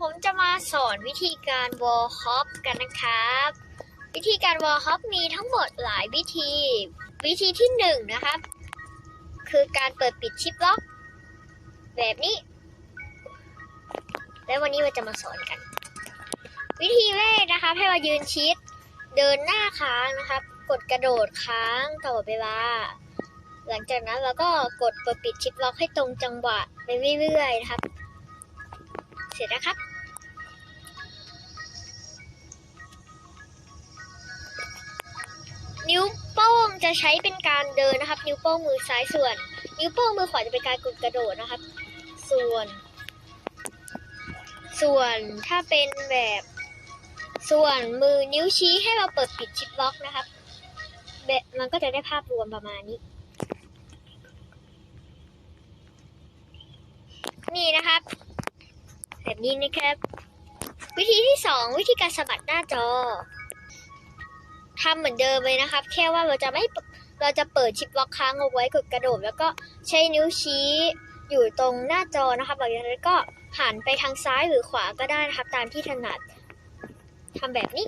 ผมจะมาสอนวิธีการวอลฮอปกันนะครับ วิธีการวอลฮอปมีทั้งหมดหลายวิธี วิธีที่หนึ่งนะครับ คือการเปิดปิดชิปล็อก แบบนี้ และวันนี้เราจะมาสอนกัน วิธีแรกนะครับให้เรายืนชิด เดินหน้าค้างนะครับ กดกระโดดค้างตลอดเวลา หลังจากนั้นเราก็กดเปิดปิดชิปล็อกให้ตรงจังหวะไปเรื่อยๆนะครับ เสร็จแล้วครับ จะใช้เป็นการเดินนะครับ นิ้วโป้งมือซ้ายส่วน นิ้วโป้งมือขวาจะเป็นการกดกระโดดนะครับ ส่วน ส่วนถ้าเป็นแบบ ส่วนมือนิ้วชี้ให้เราเปิดปิดชิปล็อกนะครับแบบมันก็จะได้ภาพรวมประมาณนี้ นี่นะครับ แบบนี้นะครับ วิธีที่สองวิธีการสะบัดหน้าจอ ทำเหมือนเดิมเลยนะครับ แค่ว่าเราจะไม่เปเราจะเปิดชิปล็อกค้างเอาไว้กดกระโดด แล้วก็ใช้นิ้วชี้อยู่ตรงหน้าจอนะครับหลังจากนั้นก็หันไปทางซ้ายหรือขวาก็ได้นะครับ ตามที่ถนัดทำแบบนี้